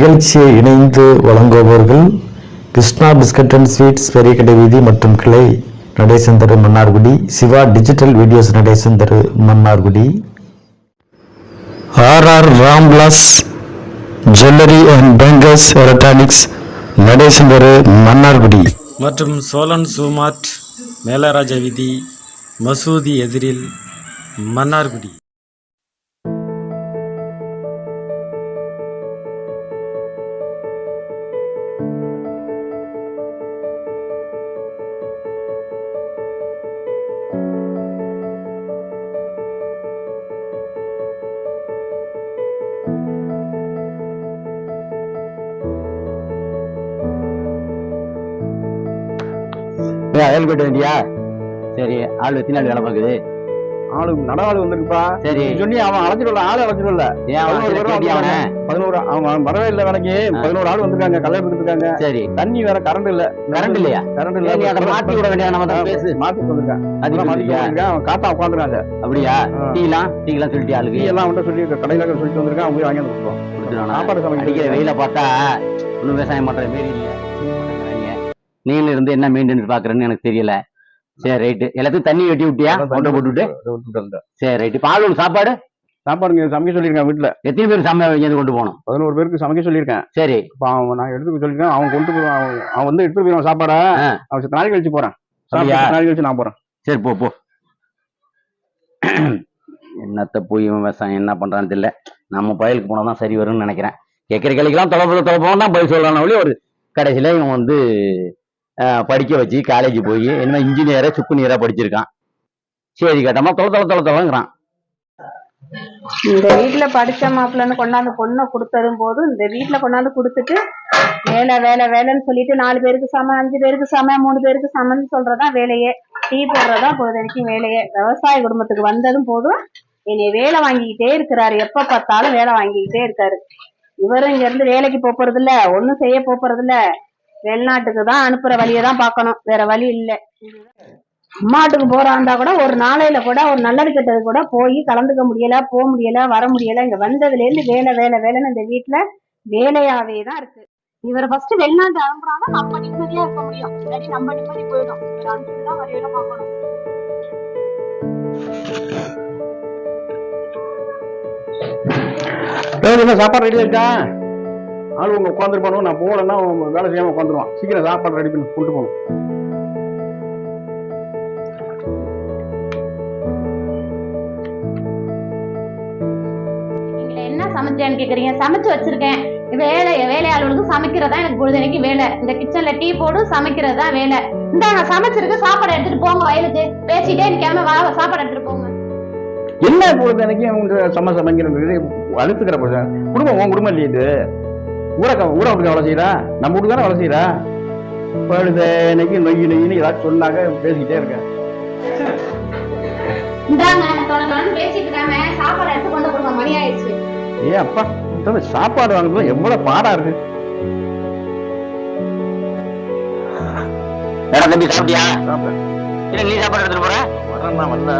நிகழ்ச்சியை இணைந்து வழங்குபவர்கள் கிருஷ்ணா பிஸ்கட் அண்ட் ஸ்வீட்ஸ் பெரிய கடை வீதி மற்றும் கிளை நடேசன் தெரு மன்னார்குடி சிவா டிஜிட்டல் வீடியோஸ் நடேசன் தெரு Mannargudi. RR Ramlals jewellery and bankers electronics Natesan தெரு மன்னார்குடி. மற்றும் சோழன் சுமார்ட் மேலராஜ வீதி மசூதி எதிரில் மன்னார்குடி. போயிட்டு வந்தியா சரி ஆள் எத்தனை நாள் வேலை பார்க்குது? ஆளு நடவாளு வந்திருக்குப்பா. சரி. சொல்லி அவன் அழைச்சிடல ஆளு அழைச்சிடல ஏன் அவன் பதினோரு அவனை? அவன் வரவே இல்லை வேலைக்கு. பதினோரு ஆள் வந்திருக்காங்க கல்யாணம் இருக்காங்க சரி. தண்ணி வேற கரண்ட் இல்ல. கரண்ட் இல்லையா? கரண்ட் நீ அதை மாத்தி விட வேண்டிய நம்ம தான் பேசு. மாத்தி வந்திருக்கான் மாத்தி மாத்தி? வந்திருக்கான் அவன் காத்தா உட்காந்துருக்காங்க. அப்படியா? ஆ. டீலாம் டீலாம் சொல்லிட்டு டீ ஆளுக்கு எல்லாம் அவன்கிட்ட சொல்லி கடையில சொல்லிட்டு வந்திருக்கான். அவங்க வாங்கி வந்து கொடுப்போம் கொடுத்துருவானா? சாப்பாடு சமைக்க வெயில பார்த்தா ஒன்றும் விவசாயம் பண்ற மாரி இல்ல. நீங்களும் இருந்து என்ன மெயின்டெனன்ஸ் பாக்குறேன்னு எனக்கு தெரியல. சரி ரைட்டு எல்லாத்தையும் தண்ணி வெட்டி விட்டியா? கொண்டை போட்டுட்டு சரி ரைட்டு பால் ஒரு சாப்பாடு? சாப்பாடுங்க சமைக்க சொல்லியிருக்கேன் வீட்டுல எத்தனை பேர் இங்கேருந்து கொண்டு போகணும்? பதினோரு பேருக்கு சமைக்க சொல்லியிருக்கேன் சரி. இப்ப அவன் நான் எடுத்துக்க சொல்லியிருக்கேன் அவன் கொண்டு போய் அவன் வந்து எடுத்து போயிடுவான் சாப்பாடை. அவன் சித்த நாளைக்கு கழிச்சு? சாப்பிட்டு நாளைக்கு கழிச்சு நான் போறேன். சரி போ போ. என்னத்த போய் விவசாயம் என்ன பண்றான்னு தெரியல. நம்ம பயலுக்கு போனா தான் சரி வரும்னு நினைக்கிறேன். கேட்குற கேள்விக்கெல்லாம் தொலைப்போம் தொலைப்போம் தான் பதில் சொல்லலாம் ஒழிய ஒரு கடைசியில இவன் வந்து படிக்க வச்சு காலேஜ் போய் என்ன இன்ஜினியரா சுக்கு நீரா படிச்சிருக்கான். சரி கேட்டமா தொலை தொலை தொலை தொலைங்கிறான் இந்த வீட்டுல படிச்ச மாப்பிள்ளன்னு கொண்டாந்து பொண்ணை கொடுத்தரும் போதும் இந்த வீட்டுல கொண்டாந்து கொடுத்துட்டு வேலை வேலை வேலைன்னு சொல்லிட்டு நாலு பேருக்கு சம அஞ்சு பேருக்கு சம மூணு பேருக்கு சமன்னு சொல்றதா வேலையே. டீ போடுறதா பொழுதனைக்கும் வேலையே. விவசாய குடும்பத்துக்கு வந்ததும் போதும் என்னை வேலை வாங்கிக்கிட்டே இருக்கிறாரு. எப்ப பார்த்தாலும் வேலை வாங்கிக்கிட்டே இருக்காரு. இவரும் இங்க இருந்து வேலைக்கு போறது இல்ல ஒண்ணும் செய்ய போறது இல்ல வெளிநாட்டுக்கு தான் அனுப்புற வழியை தான் பார்க்கணும். வேற வழி இல்லை. அம்மாட்டுக்கு போறாந்தா கூட ஒரு நாளையில கூட ஒரு நல்லது கெட்டது கூட போய் கலந்துக்க முடியல போக முடியல வர முடியல. இங்க வந்ததுல இருந்து வேலை வேலை வேலைன்னு இந்த வீட்டுல வேலையாவே தான் இருக்கு. இவரை ஃபர்ஸ்ட் வெளிநாட்டு அனுப்புறாங்க நம்ம நிம்மதியா இருக்க முடியும். இல்லாட்டி நம்ம நிம்மதி போயிடும். வரையில பார்க்கணும். சாப்பாடு ரெடி ஆயிட்டா ஆள் உங்க உட்காந்துருப்பானு நான் போகலன்னா அவன் வேலை செய்யாம உட்காந்துருவான் சீக்கிரம் சாப்பாடு ரெடி பண்ணி கொண்டு போகணும். சமைச்சேன்னு கேக்குறீங்க? சமைச்சு வச்சிருக்கேன். வேலை வேலையாளர்களுக்கு சமைக்கிறதா எனக்கு பொழுதுனைக்கு வேலை. இந்த கிச்சன்ல டீ போடு சமைக்கிறதா வேலை. இந்த நான் சமைச்சிருக்கு சாப்பாடு எடுத்துட்டு போங்க வயலுக்கு. பேசிட்டே நிக்காம வா சாப்பாடு எடுத்துட்டு போங்க. என்ன பொழுது எனக்கு அவங்க சம சமைக்கிறது அழுத்துக்கிற போது குடும்பம் உன் குடும்பம் இல்லையே இது. ஊரை க- ஊரை விட்டு வேலை செய்யறா? நம்ம வீட்டுக்கு தானே வேலை செய்யறா? பொழுது இன்னைக்கு நொய்யு நொய்யுன்னு ஏதாச்சும் சொன்னாங்க பேசிக்கிட்டே இருக்கேன் ஏ அப்பா சாப்பாடு வாங்குறது எவ்வளவு பாடா இருக்கு? தம்பி சாப்பிட்டியா? இல்ல நீ சாப்பாடு எடுத்துட்டு போற? வரேன் நான் வரல.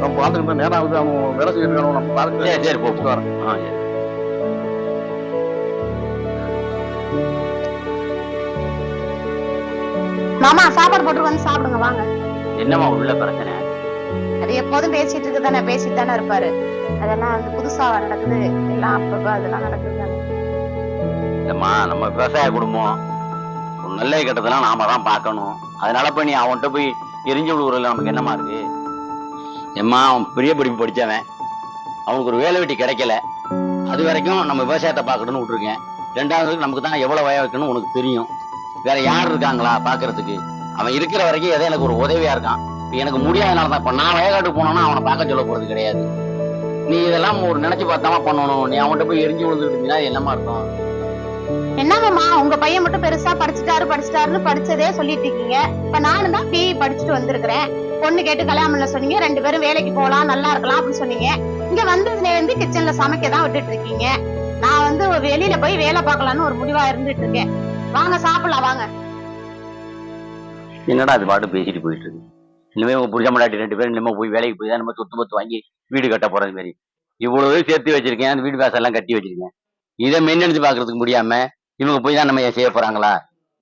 நம்ம பார்த்துக்கிட்டு நேரம் ஆகுது அவன் வேலை செய்யறானோ நம்ம பார்த்துட்டு சரி போ போ. வரேன். ஆ, சரி. மாமா சாப்பாடு போட்டு வந்து சாப்பிடுங்க வாங்க. என்னம்மா உள்ள பிரச்சனை? அது எப்போதும் பேசிட்டு இருக்கு தானே பேசிட்டு தானே இருப்பாரு. அதெல்லாம் வந்து புதுசா நடக்குது. எல்லாம் அப்பப்ப அதெல்லாம் நடக்குது தானே. இல்லம்மா நம்ம விவசாய குடும்பம். நல்ல கெட்டதெல்லாம் நாம தான் பார்க்கணும். அதனால போய் நீ அவன்கிட்ட போய் எரிஞ்சு விழுவுறதுல நமக்கு என்னமா இருக்கு? எம்மா அவன் பெரிய படிப்பு படிச்சவன். அவனுக்கு ஒரு வேலை வெட்டி கிடைக்கல. அது வரைக்கும் நம்ம விவசாயத்தை பார்க்கணும்னு விட்டுருக்கேன். ரெண்டாவது நமக்கு தான் எவ்வளவு வய வைக்கணும் உனக்கு தெரியும். வேற யார் இருக்காங்களா பாக்குறதுக்கு? அவன் இருக்கிற வரைக்கும் எதை எனக்கு ஒரு உதவியா இருக்கான். இப்ப எனக்கு முடியாதனால தான் இப்ப நான் வயக்காட்டுக்கு போனோம்னா அவனை பார்க்க சொல்ல போறது கிடையாது. நீ இதெல்லாம் ஒரு நினைச்சு பார்த்தாம பண்ணணும். நீ அவன்கிட்ட போய் எரிஞ்சு விழுந்துட்டு என்னமா இருக்கும் என்னமாமா உங்க பையன் மட்டும் பெருசா படிச்சுட்டாரு படிச்சுட்டாருன்னு படிச்சதே சொல்லிட்டு இருக்கீங்க. இப்ப நானும் தான் பிஇ படிச்சுட்டு வந்திருக்கிறேன். பொண்ணு கேட்டு கல்யாணம் பண்ண சொன்னீங்க ரெண்டு பேரும் வேலைக்கு போலாம் நல்லா இருக்கலாம் அப்படின்னு சொன்னீங்க. இங்க வந்ததுல இருந்து கிச்சன்ல சமைக்க தான் விட்டுட்டு இருக்கீங்க. நான் வந்து வெளியில போய் வேலை பார்க்கலாம்னு ஒரு முடிவா இருந்துட்டு இருக்கேன். வாங்க சாப்பிடலாம் வாங்க. என்னடா அது பாட்டு பேசிட்டு போயிட்டு இருக்கு? இனிமே உங்க புருஷ மடாட்டி ரெண்டு பேரும் இனிமே போய் வேலைக்கு போய் தான் நம்ம சொத்து பத்து வாங்கி வீடு கட்ட போறது மாதிரி. இவ்வளவு சேர்த்து வச்சிருக்கேன் அந்த வீடு வாசல் எல்லாம் கட்டி வச்சிருக்கேன். இதை மென்னெடுத்து பாக்குறதுக்கு முடியாம இவங்க போய் தான் நம்ம செய்ய போறாங்களா?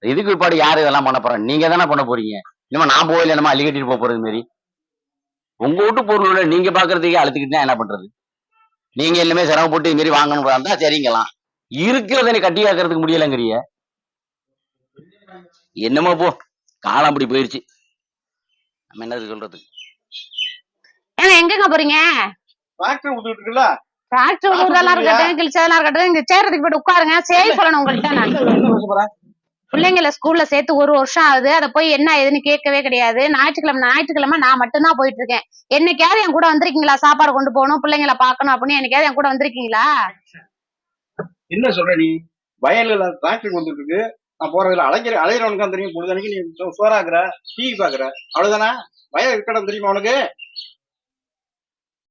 இதுக்கு பிற்பாடு யாரு இதெல்லாம் பண்ண போறாங்க? நீங்க தானே பண்ண போறீங்க? இனிமே நான் போகல நம்ம அள்ளி கட்டிட்டு போக போறது மாரி உங்க வீட்டு பொருளோட நீங்க பாக்குறதுக்கே அழுத்துக்கிட்டு என்ன பண்றது? நீங்க எல்லாமே சிரமப்பட்டு இது மாரி வாங்கணும் இருந்தா சரிங்கலாம் இருக்கிறத கட்டி காக்கிறதுக்கு முடியலங்கிறிய. என்னமோ போ காலம் அப்படி போயிருச்சு. நம்ம என்னது சொல்றது? ஏங்க எங்கங்க போறீங்க? டிராக்டர் விட்டுட்டு இருக்குல்ல? டிராக்டர் விடுறதெல்லாம் இருக்கட்டும் கிழிச்சதெல்லாம் இருக்கட்டும் இங்க சேர்றதுக்கு போயிட்டு உட்காருங்க சரி சொல்லணும் உங்கள்கிட்ட நான். பிள்ளைங்கள ஸ்கூல்ல சேர்த்து ஒரு வருஷம் ஆகுது அதை போய் என்ன ஏதுன்னு கேட்கவே கிடையாது. ஞாயிற்றுக்கிழமை ஞாயிற்றுக்கிழமை நான் மட்டும்தான் போயிட்டு இருக்கேன் என்னைக்காவது என் கூட வந்திருக்கீங்களா? சாப்பாடு கொண்டு போகணும் பிள்ளைங்கள பார்க்கணும் அப்படின்னு என்னைக்காவது என் கூட வந்திருக்கீங்களா? என்ன சொல்ற நீ? வயல்ல டிராக்டர் வந்துட்டு இருக்கு. நான் போறதுல அழைக்கிற அலைகிறவனுக்கு தான் தெரியும். பொழுதனைக்கு நீ சோறாக்குற டிவி பாக்குற. அவ்வளவுதானே? வயல் இருக்கடம் தெரியுமா உனக்கு?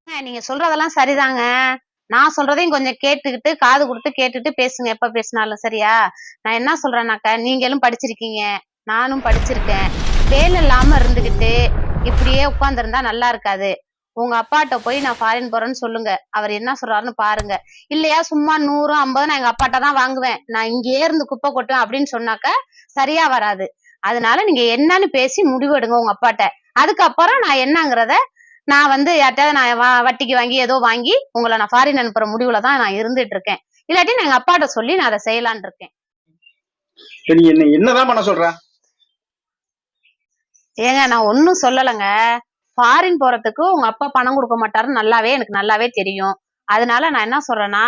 நீங்க சொல்றதெல்லாம் சரிதாங்க. நான் சொல்றதையும் கொஞ்சம் கேட்டுக்கிட்டு காது கொடுத்து கேட்டுட்டு பேசுங்க. எப்ப பேசினாலும் சரியா? நான் என்ன சொல்றேன்னாக்கா நீங்களும் படிச்சிருக்கீங்க. நானும் படிச்சிருக்கேன். வேலை இல்லாம இருந்துகிட்டு இப்படியே உட்காந்துருந்தா நல்லா இருக்காது. உங்க அப்பாட்ட போய் நான் ஃபாரின் போறேன்னு சொல்லுங்க. அவர் என்ன சொல்றாருன்னு பாருங்க. இல்லையா சும்மா நூறு ஐம்பது நான் எங்க அப்பாட்ட தான் வாங்குவேன். நான் இங்கேயே இருந்து குப்பை கொட்டுவேன் அப்படின்னு சொன்னாக்க சரியா வராது. அதனால நீங்க என்னன்னு பேசி முடிவெடுங்க உங்க அப்பாட்ட. அதுக்கப்புறம் நான் என்னங்கிறத நான் வந்து யார்கிட்டயாவது நான் வட்டிக்கு வாங்கி ஏதோ வாங்கி உங்களை நான் ஃபாரின் அனுப்புற முடிவுல தான் நான் இருந்துட்டு இருக்கேன். இல்லாட்டி நான் எங்க அப்பாட்ட சொல்லி நான் அதை செய்யலான்னு இருக்கேன். என்னதான் பண்ண சொல்ற? ஏங்க நான் ஒன்னும் சொல்லலைங்க. ஃபாரின் போறதுக்கு உங்க அப்பா பணம் கொடுக்க மாட்டாருன்னு நல்லாவே எனக்கு நல்லாவே தெரியும். அதனால நான் என்ன சொல்றேன்னா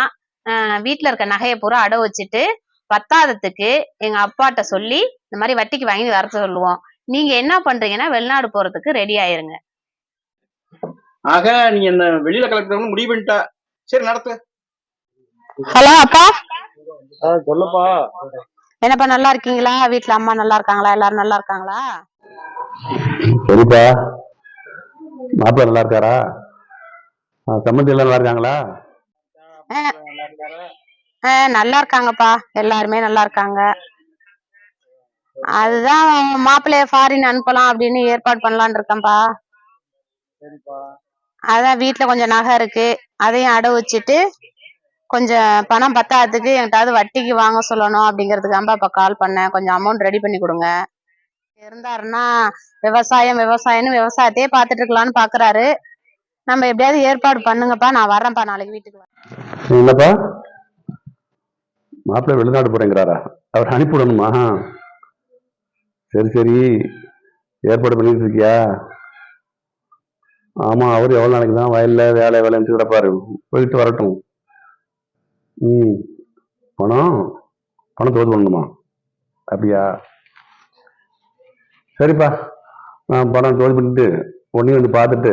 வீட்ல இருக்க நகையை பூரா அடை வச்சுட்டு பத்தாததுக்கு எங்க அப்பாட்ட சொல்லி இந்த மாதிரி வட்டிக்கு வாங்கி வர சொல்லுவோம். நீங்க என்ன பண்றீங்கன்னா வெளிநாடு போறதுக்கு ரெடி ஆயிருங்க. ஆக நீ என்ன வெளியில கலெக்டர்னு முடிவு பண்ணிட்ட. சரி நடத்து. ஹலோ அப்பா. சொல்லப்பா. என்னப்பா நல்லா இருக்கீங்களா? வீட்ல அம்மா நல்லா இருக்காங்களா? எல்லாரும் நல்லா இருக்காங்களா? சரிப்பா. மாப்பிள்ள நல்லா இருக்காரா சம்மந்தி எல்லாம் நல்லா இருக்காங்களா ஆஹ் நல்லா இருக்காங்கப்பா எல்லாருமே நல்லா இருக்காங்க அதுதான் மாப்பிள்ளைய ஃபாரின் அனுப்பலாம் அப்படின்னு ஏற்பாடு பண்ணலாம்னு இருக்கேன்ப்பா. அதான் வீட்ல கொஞ்சம் நகை இருக்கு. அதையும் அடை வச்சுட்டு கொஞ்சம் பணம் பத்தாததுக்கு என்கிட்ட வட்டிக்கு வாங்க சொல்லணும் அப்படிங்கிறதுக்காக இப்ப கால் பண்ணேன். கொஞ்சம் அமௌண்ட் ரெடி பண்ணி கொடுங்க. இருந்தாருன்னா விவசாயம் விவசாயம்னு விவசாயத்தையே பார்த்துட்டு இருக்கலாம்னு பாக்குறாரு நம்ம எப்படியாவது ஏற்பாடு பண்ணுங்கப்பா நான் வரேன்ப்பா நாளைக்கு வீட்டுக்கு என்னப்பா? மாப்பிள்ளை வெளிநாடு போறேங்கிறாரா? அவர் அனுப்பிவிடணுமா? சரி சரி. ஏற்பாடு பண்ணிட்டு இருக்கியா? ஆமா அவர் எவ்வளவு நாளைக்கு தான் வயல்ல வேலை வேலைன்னு கிடப்பாரு. போயிட்டு வரட்டும். ம். பணம்? பணம் தோது பண்ணணுமா? அப்படியா? சரிப்பா. நான் பணம் தோது பண்ணிட்டு உடனே வந்து பார்த்துட்டு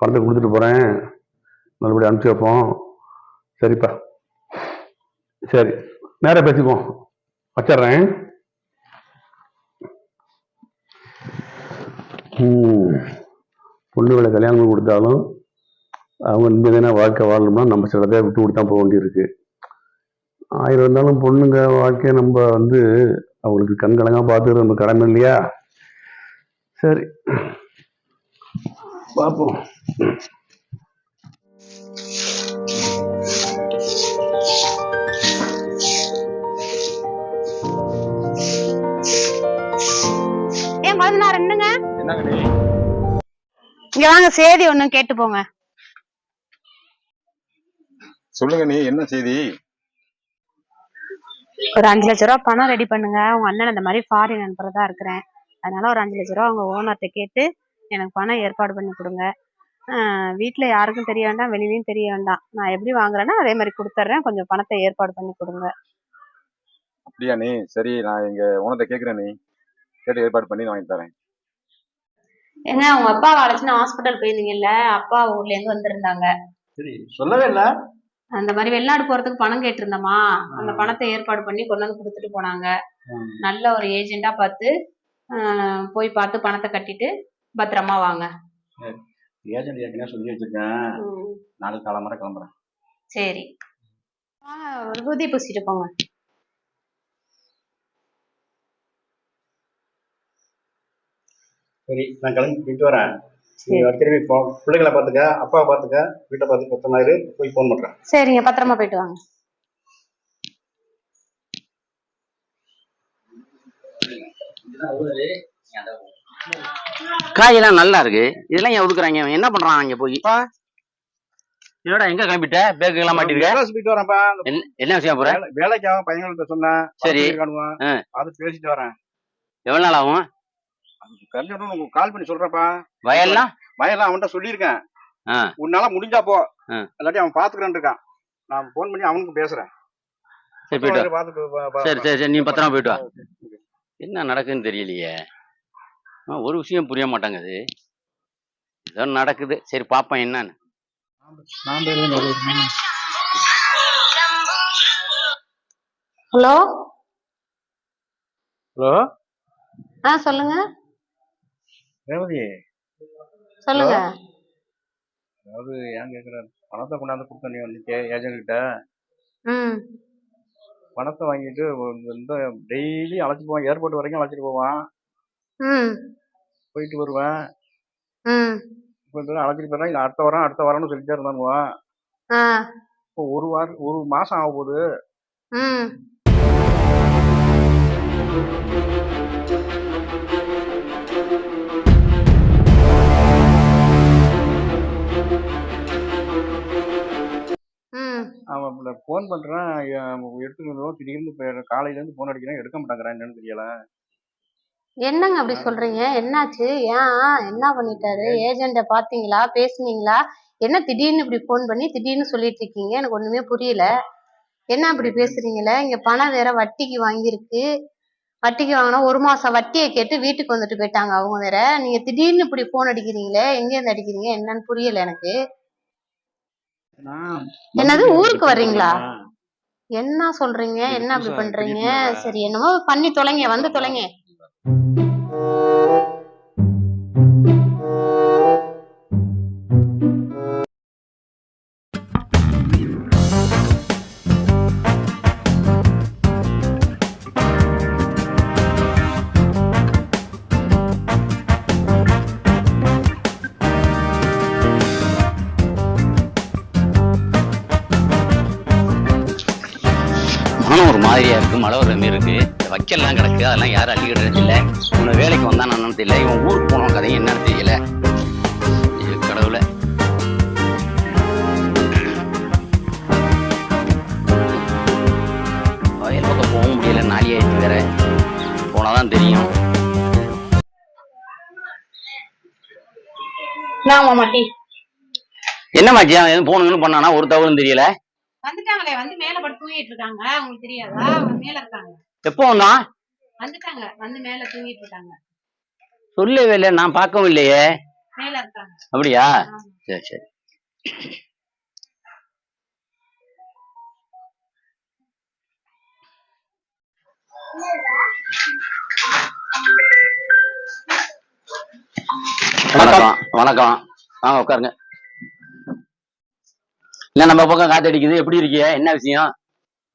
பணத்தை கொடுத்துட்டு போகிறேன் நல்லபடியாக அனுப்பிச்சி வைப்போம். சரிப்பா. சரி நேராக பேசிக்குவோம். வச்சிடுறேன். பொண்ணு பொண்ணுகளை கல்யாணம் கொடுத்தாலும் அவங்க நிம்மதியான வாழ்க்கை வாழணும்னா நம்ம சிலதை விட்டு கொடுத்தா போக வேண்டியிருக்கு. ஆயிரம் இருந்தாலும் பொண்ணுங்க வாழ்க்கையை நம்ம வந்து அவங்களுக்கு கண்கலங்கா பார்த்துக்கிறது நம்ம கடமை இல்லையா? சரி. பார்ப்போம். ஏன் குழந்தைனார் என்னங்க என்னங்க நீ? இங்க வாங்க செய்தி ஒண்ணு கேட்டு போங்க சொல்லுங்க நீ என்ன செய்தி? ஒரு அஞ்சு லட்ச ரூபா பணம் ரெடி பண்ணுங்க. உங்க அண்ணன் இந்த மாதிரி ஃபாரின் அனுப்புறதா இருக்கிறேன். அதனால ஒரு அஞ்சு லட்ச ரூபா உங்க ஓனர்கிட்ட கேட்டு எனக்கு பணம் ஏற்பாடு பண்ணி கொடுங்க. வீட்ல யாருக்கும் தெரிய வேண்டாம் வெளியிலயும் தெரிய வேண்டாம். நான் எப்படி வாங்குறேனோ அதே மாதிரி கொடுத்துட்றேன் கொஞ்சம் பணத்தை ஏற்பாடு பண்ணி கொடுங்க. அப்படியா நீ? சரி நான் எங்க உனத்தை கேக்குறேன் நீ. கேட்டு ஏற்பாடு பண்ணி நான் வாங்கி தரேன். ஏங்க உங்க அப்பா அழைச்சுன்னு ஹாஸ்பிட்டல் போயிருந்தீங்கல்ல? அப்பா ஊர்ல இருந்து வந்திருந்தாங்க. சரி சொல்லவே இல்ல. அந்த மாதிரி வெளிநாடு போறதுக்கு பணம் கேட்டிருந்தோமா அந்த பணத்தை ஏற்பாடு பண்ணி கொண்டு வந்து கொடுத்துட்டு போனாங்க. நல்ல ஒரு ஏஜென்ட்டா பார்த்து போய் பார்த்து பணத்தை கட்டிட்டு பத்திரமா வாங்க. ஏஜென்ட் ஏற்கனவே சொல்லி வச்சிருக்கேன். நாளைக்கு காலம்பர கிளம்புறேன். சரி. ஊதி பூசிட்டு போங்க. சரி நான் கிளம்பி போயிட்டு வரேன். நீ அடிக்கடி பிள்ளைங்களை பாத்துக்க அப்பாவை பாத்துக்க வீட்டை பாத்து பத்திரமா இரு போய் போன் பண்றேன். சரிங்க பத்திரமா போயிட்டு வாங்க. காய் எல்லாம் நல்லா இருக்கு. இதெல்லாம் ஏன் உடுக்குறாங்க? இவன் என்ன பண்றான் இங்க போய்? இப்ப என்னடா எங்க கிளம்பிட்ட? பேக்கு எல்லாம் மாட்டிருக்க? சொல்லிட்டு வரேன்ப்பா என்ன விஷயம் போற? வேலைக்கு ஆகும் பையன்கிட்ட சொன்னேன் சரி. அது பேசிட்டு வரேன். எவ்வளவு நாள் ஆகும்? தெரிஞ்சவனும் உங்களுக்கு கால் பண்ணி சொல்றேன்ப்பா. வயல்லாம்? வயலாம் அவன்கிட்ட சொல்லியிருக்கேன். உன்னால முடிஞ்சா போ. இல்லாட்டி அவன் பாத்துக்கிறேன் இருக்கான். நான் போன் பண்ணி அவனுக்கு பேசுறேன். சரி போயிட்டு சரி சரி சரி நீ பத்திரமா போயிட்டு வா. என்ன நடக்குதுன்னு தெரியலையே. ஒரு விஷயம் புரிய மாட்டேங்குது. ஏதோ நடக்குது. சரி பாப்பேன் என்னன்னு. ஹலோ? ஹலோ? ஆ சொல்லுங்க. ரேவதி. சொல்லுங்க. அதாவது ஏன் கேக்குற பணத்தை கொண்டாந்து கொடுத்த நீ வந்து ஏஜென்ட் கிட்ட பணத்தை வாங்கிட்டு இந்த டெய்லி அழைச்சிட்டு போவான். ஏர்போர்ட் வரைக்கும் அழைச்சிட்டு போவான். போயிட்டு வருவேன். இப்போ இந்த அழைச்சிட்டு போறேன் இல்லை அடுத்த வாரம் அடுத்த வாரம்னு சொல்லிட்டே இருந்தானுவான் இப்போ ஒரு வாரம் ஒரு மாசம் ஆக போகுது. அவன் ஃபோன் பண்றேன். எடுத்துக்கணும் திடீர்னு இப்போ காலையில இருந்து ஃபோன் அடிக்கிறேன். எடுக்க மாட்டேங்கிறான். என்னன்னு தெரியல. என்னங்க அப்படி சொல்றீங்க? என்னாச்சு? ஏன்? என்ன பண்ணிட்டாரு? ஏஜெண்ட பாத்தீங்களா? பேசுனீங்களா? என்ன திடீர்னு இப்படி ஃபோன் பண்ணி திடீர்னு சொல்லிட்டு இருக்கீங்க? எனக்கு ஒண்ணுமே புரியல. என்ன இப்படி பேசுறீங்களே? இங்க பணம் வேற வட்டிக்கு வாங்கியிருக்கு. வட்டிக்கு வாங்கினா ஒரு மாசம் வட்டியை கேட்டு வீட்டுக்கு வந்துட்டு போயிட்டாங்க அவங்க வேற. நீங்க திடீர்னு இப்படி ஃபோன் அடிக்கிறீங்களே? எங்க இருந்து அடிக்கிறீங்க? என்னன்னு புரியல எனக்கு. என்னது ஊருக்கு வர்றீங்களா? என்ன சொல்றீங்க? என்ன அப்படி பண்றீங்க? சரி என்னமோ பண்ணி தொலைங்க வந்து தொலைங்க. ஒரு மாதிரியா இருக்கு மழை வர மாதிரி இருக்கு. இந்த வைக்கல்லாம் கிடக்கு அதெல்லாம் யாரும் அள்ளிக்கிட்டு இல்ல இவனை வேலைக்கு வந்தான்னு என்னன்னு தெரியல இவன் ஊருக்கு போன கதையும் என்னன்னு தெரியல. கடவுளே. வயல் பக்கம் போக முடியல நாளி ஆயிடுச்சு வேற. போனாதான் தெரியும். என்ன மச்சியான் எதுவும் போகணும்னு பண்ணானா? ஒரு தவறும் தெரியல. வந்துட்டாங்களே வந்து மேல படுத்து தூங்கிட்டு இருக்காங்க. உங்களுக்கு தெரியாதா? அவங்க மேல இருக்காங்க. எப்போ வந்தான் வந்துட்டாங்க. வந்து மேல தூங்கிட்டு இருக்காங்க. சொல்லவே இல்லை. நான் பார்க்கவும் இல்லையே. மேல இருக்காங்க. அப்படியா? சரி சரி. வணக்கம். வணக்கம். வாங்க உட்காருங்க. என்ன நம்ம பக்கம் காத்தடிக்குது. எப்படி இருக்கீங்க? என்ன விஷயம்?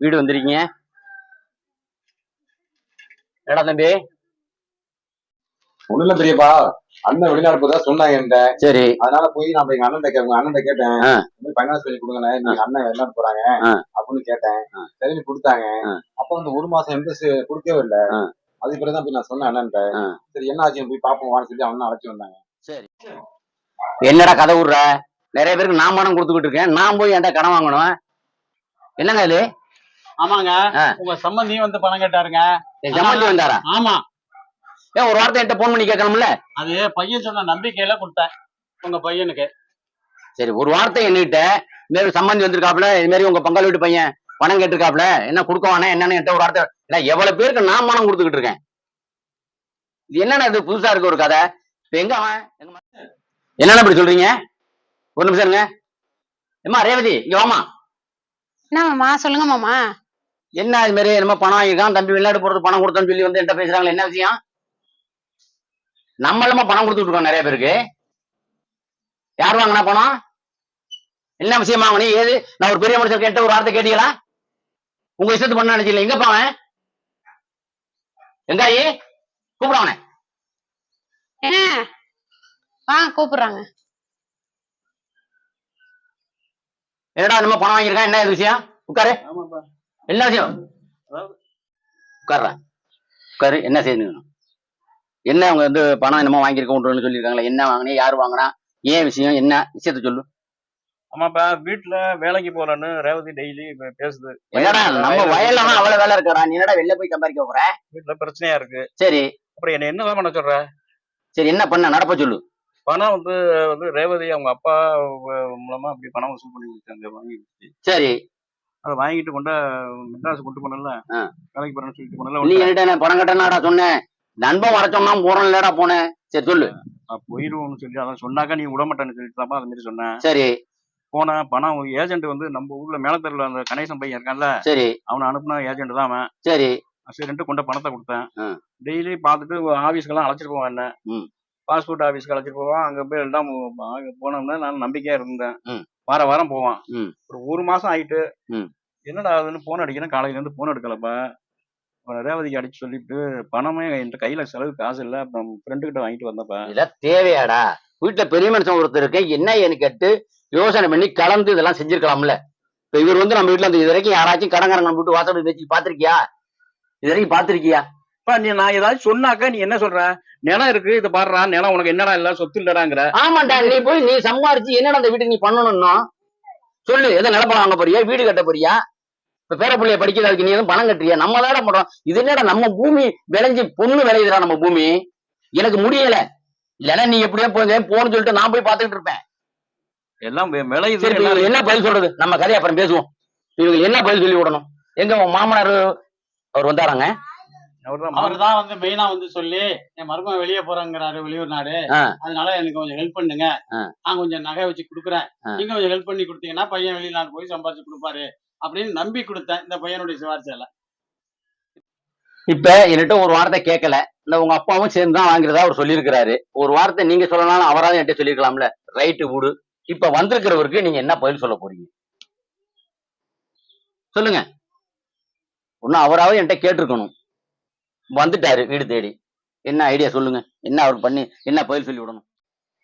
வீடு வந்திருக்கீங்க? ஏடா தம்பி? ஒண்ணும் இல்ல பெரியப்பா. அண்ணன் வெளிநாடு போதா சொன்னாங்க என்கிட்ட. சரி. அதனால போய் நான் எங்க அண்ணன் கேட்க அண்ணன் கேட்டேன். ஃபைனான்ஸ் பண்ணி கொடுங்கண்ணே. நீங்க அண்ணன் வெளிநாடு போறாங்க. அப்படின்னு கேட்டேன். சரின்னு கொடுத்தாங்க. அப்ப வந்து ஒரு மாசம் இன்ட்ரெஸ்ட் கொடுக்கவே இல்லை. அதுக்கு பிறகுதான் போய் நான் சொன்னேன் அண்ணன்ட்ட. சரி என்ன ஆச்சுன்னு போய் பாப்போம் வான்னு சொல்லி அண்ணன் அழைச்சி வந்தாங்க. என்னடா கதை விடுற? நிறைய பேருக்கு நான் பணம் கொடுத்துக்கிட்டு இருக்கேன். நான் போய் என்கிட்ட கடன் வாங்கணும். என்னங்க இது? ஆமாங்க. உங்க சம்பந்தியும் வந்து பணம் கேட்டாருங்க. சம்பந்தி வந்தாரா? ஆமா. ஏன் ஒரு வார்த்தை என்கிட்ட போன் பண்ணி கேட்கணும்ல? அது பையன் சொன்ன நம்பிக்கையில கொடுத்தேன். உங்க பையனுக்கு. சரி ஒரு வார்த்தை என்கிட்ட இது மாதிரி சம்பந்தி வந்திருக்காப்ல இது மாதிரி உங்க பங்காளி வீட்டு பையன் பணம் கேட்டிருக்காப்ல என்ன கொடுக்கவானே என்னன்னு என்கிட்ட ஒரு வார்த்தை இல்ல எவ்வளவு பேருக்கு நான் பணம் கொடுத்துக்கிட்டு இருக்கேன். இது என்னண்ணா இது புதுசா இருக்கு ஒரு கதை? இப்ப எங்க அவன்? என்னண்ணா இப்படி சொல்றீங்க? ஒரு நிமிஷம் இருங்க. ஏம்மா ரேவதி இங்க வாமா என்ன மாமா? சொல்லுங்க மாமா. என்ன இது மாதிரி என்னமோ பணம் வாங்கியிருக்கான் தம்பி வெளிநாடு போறது பணம் கொடுத்தோன்னு சொல்லி வந்து என்கிட்ட பேசுறாங்களே என்ன விஷயம்? நம்மளமா பணம் கொடுத்துட்டு இருக்கோம் நிறைய பேருக்கு. யார் வாங்கினா பணம்? என்ன விஷயம் வாங்கினீ? ஏது? நான் ஒரு பெரிய மனுஷன் கேட்ட ஒரு வார்த்தை கேட்டீங்களா? உங்க இஷ்டத்து பண்ண நினைச்சீங்களா எங்க பாவன் எங்காயி? கூப்பிடுவானே வாங்க கூப்பிடுறாங்க. என்னடா என்னமோ பணம் வாங்கியிருக்கான்? என்ன இது விஷயம்? உட்காரு. என்ன விஷயம்? உட்கார்றா உட்காரு. என்ன செய்யணும்? என்ன அவங்க வந்து பணம் என்னமோ வாங்கியிருக்கோன்னு சொல்லியிருக்காங்களா என்ன வாங்கினே யார் வாங்கினா? ஏன் விஷயம்? என்ன? விஷயத்த சொல்லு. ஆமாப்பா வீட்டுல வேலைக்கு போறேன்னு ரேவதி டெய்லி பேசுது. என்னடா நம்ம வயல்ல அவ்வளவு வேலை இருக்கிறா நீ என்னடா வெளில போய் சம்பாதிக்க போற? வீட்டுல பிரச்சனையா இருக்கு. சரி. அப்புறம் என்ன என்னதான் பண்ண சொல்ற? சரி என்ன பண்ண? நடப்ப சொல்லு. பணம் வந்து வந்து ரேவதி அவங்க அப்பா மூலமா அப்படி பணம் வசூல் பண்ணி கொடுத்தாங்க வாங்கி. சரி. அதை வாங்கிட்டு கொண்ட மெட்ராஸ் கொண்டு போனல. வேலைக்கு போறேன்னு சொல்லிட்டு நீ போனல என்கிட்ட என்ன பணம் கட்டனாடா சொன்னேன் நண்பன் வர சொன்னா போறோம் இல்லடா போனேன் சரி சொல்லு. போயிடுவோம்னு சொல்லி அதான் சொன்னாக்கா நீ விட மாட்டேன்னு சொல்லிட்டு அது மாதிரி சொன்னேன். சரி. போன பணம் ஏஜென்ட் வந்து நம்ம ஊர்ல மேலத்தெருல அந்த கணேசன் பையன் இருக்கான்ல. சரி. அவனை அனுப்புன ஏஜென்ட் தான் அவன். சரி. சரின்ட்டு கொண்ட பணத்தை கொடுத்தேன். டெய்லி பார்த்துட்டு ஆபீஸ்க்கெல்லாம் அழைச்சிட்டு போவான் என்ன. பாஸ்போர்ட் ஆபீஸ்க்கு அழைச்சிட்டு போவான். அங்க போய் எல்லாம் அங்க போனோம்னா நான் நம்பிக்கையா இருந்தேன். வார வாரம் போவான். ஒரு ஒரு மாசம் ஆயிட்டு. என்னடா அதுன்னு போன் அடிக்கிறேன். காலையில இருந்து போன் எடுக்கலப்பா. ரேவதிக்கு அடிச்சு சொல்லிட்டு பணமே என்கிட்ட கையில செலவு காசு இல்ல. அப்புறம் ஃப்ரெண்டு கிட்ட வாங்கிட்டு வந்தப்ப இதெல்லாம் தேவையாடா. வீட்டுல பெரிய மனுஷன் ஒருத்தர் இருக்க. என்ன ஏன்னு கேட்டு யோசனை பண்ணி கலந்து இதெல்லாம் செஞ்சிருக்கலாம்ல. இப்ப இவர் வந்து நம்ம வீட்டுல இந்த இது வரைக்கும் யாராச்சும் கடங்காரங்க நம்ம வீட்டு வாசல் வச்சு பாத்திருக்கியா? இது வரைக்கும் பாத்திருக்கியா? அப்பா நீ நான் ஏதாச்சும் சொன்னாக்க நீ என்ன சொல்ற? நிலம் இருக்கு இதை பாடுறா நிலம் உனக்கு என்னடா இல்ல சொத்து இல்லடாங்கிற. ஆமாண்டா நீ போய் நீ சம்பாரிச்சு என்னடா அந்த வீட்டுக்கு நீ பண்ணணும்னா? சொல்லு எதை நிலப்படம் வாங்க போறியா வீடு கட்ட போறியா? இப்ப பேர பிள்ளைய படிக்கிறதுக்கு நீ எதுவும் பணம் கட்டுறியா? நம்ம தானே பண்றோம். இது என்னடா நம்ம பூமி விளைஞ்சு பொண்ணு விளையுதுடா நம்ம பூமி? எனக்கு முடியல. இல்லைன்னா நீ எப்படியோ போங்க போன்னு சொல்லிட்டு நான் போய் பாத்துக்கிட்டு இருப்பேன். எல்லாம் விளையுது. இப்ப என்ன பதில் சொல்றது? நம்ம கதையை அப்புறம் பேசுவோம். இவங்களுக்கு என்ன பதில் சொல்லி விடணும் எங்க மாமனார் அவர் வந்தாராங்க? அவர் தான் வந்து மெயினா வந்து சொல்லி என் மருமகன் வெளியே போறாங்கிறாரு வெளியூர் நாடு. அதனால எனக்கு கொஞ்சம் ஹெல்ப் பண்ணுங்க. நான் கொஞ்சம் நகை வச்சு கொடுக்குறேன். நீங்க கொஞ்சம் ஹெல்ப் பண்ணி கொடுத்தீங்கன்னா பையன் வெளிநாடு போய் சம்பாதிச்சு கொடுப்பாரு. அப்படின்னு நம்பி கொடுத்தேன் இந்த பையனுடைய சிவாரிச்சால இப்ப என்கிட்ட ஒரு வார்த்தை கேட்கல. இந்த உங்க அப்பாவும் சேர்ந்து தான் வாங்குறதா அவர் சொல்லியிருக்கிறாரு. ஒரு வார்த்தை நீங்க சொல்லனாலும் அவராவது என்கிட்ட சொல்லியிருக்கலாம்ல. ரைட்டு விடு இப்ப வந்திருக்கிறவருக்கு நீங்க என்ன பதில் சொல்ல போறீங்க? சொல்லுங்க. ஒன்னும் அவராவது என்கிட்ட கேட்டிருக்கணும். வந்துட்டாரு வீடு தேடி. என்ன ஐடியா சொல்லுங்க. என்ன அவர் பண்ணி என்ன பதில் சொல்லி விடணும்?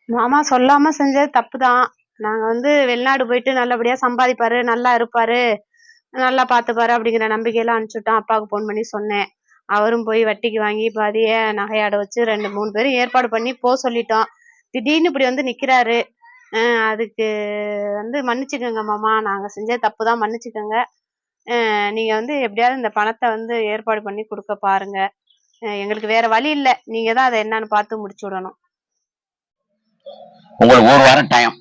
மாமா சொல்லாம செஞ்சது தப்பு தான் நாங்க வந்து வெளிநாடு போயிட்டு நல்லபடியா சம்பாதிப்பாரு நல்லா இருப்பாரு நல்லா பாத்துப்பாரு அப்படிங்கிற நம்பிக்கையில அனுப்பிச்சுட்டோம். அப்பாவுக்கு போன் பண்ணி சொன்னேன். அவரும் போய் வட்டிக்கு வாங்கி பாதிய நகையாட வச்சு ரெண்டு மூணு பேரும் ஏற்பாடு பண்ணி போக சொல்லிட்டோம். திடீர்னு இப்படி வந்து நிக்கிறாரு. அதுக்கு வந்து மன்னிச்சுக்கோங்க மாமா. நாங்க செஞ்சது தப்பு தான் மன்னிச்சுக்கோங்க. நீங்கள் நீங்க வந்து எப்படியாவது இந்த பணத்தை வந்து ஏற்பாடு பண்ணி கொடுக்க பாருங்க. எங்களுக்கு வேற வழி இல்லை. நீங்க தான் அதை என்னன்னு பார்த்து முடிச்சு விடணும். உங்களுக்கு ஒரு வாரம் டைம்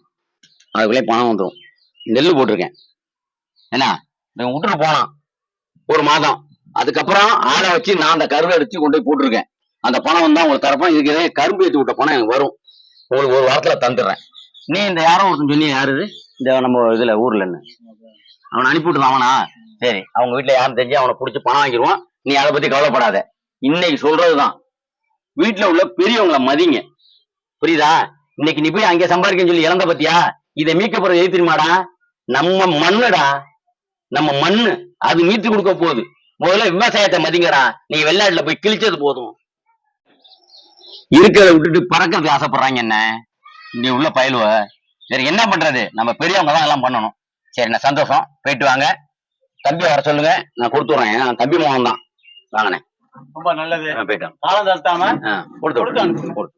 அதுக்குள்ளே பணம் வந்துடும் நெல் போட்டிருக்கேன். என்ன? நீங்கள் விட்டுட்டு போனான் ஒரு மாதம். அதுக்கப்புறம் ஆளை வச்சு நான் அந்த கருவை அடிச்சு கொண்டு போய் போட்டிருக்கேன். அந்த பணம் வந்தா உங்களுக்கு தரப்போம். இதுக்கு இதே கரும்பு ஏற்றி விட்ட பணம் எனக்கு வரும். உங்களுக்கு ஒரு வாரத்துல தந்துடுறேன். நீ இந்த யாரோ ஒருத்தன் சொன்னி யாரு இந்த நம்ம இதுல ஊர்ல என்ன அவனை அனுப்பி விட்டுருந்தான் அவனா? சரி அவங்க வீட்டுல யாரும் தெரிஞ்சு அவனை பிடிச்சி பணம் வாங்கிடுவான் நீ அதை பத்தி கவலைப்படாத. இன்னைக்கு சொல்றதுதான். வீட்டுல உள்ள பெரியவங்களை மதிங்க. புரியுதா? இன்னைக்கு நீ போய் அங்கே சம்பாதிக்கன்னு சொல்லி இழந்த பத்தியா? இதை மீட்க போறது தெரியுமாடா? நம்ம மண்ணுடா. நம்ம மண்ணு. அது மீட்டு கொடுக்க போகுது. முதல்ல விவசாயத்தை மதிங்கடா. நீ வெளிநாட்டுல போய் கிழிச்சது போதும். இருக்கிறத விட்டுட்டு பறக்கிறதுக்கு ஆசைப்படுறாங்க என்ன? நீ உள்ள பயிலுவ. சரி என்ன பண்றது? நம்ம பெரியவங்க தான் எல்லாம் பண்ணணும். சரி நான் சந்தோஷம். போயிட்டு வாங்க. தம்பி வர சொல்லுங்க. நான் கொடுத்துட்றேன். தம்பி மகன் தான். வாங்கினேன் ரொம்ப நல்லது. போயிட்டேன் காலம் தாழ்த்தாம கொடுத்து கொடுத்து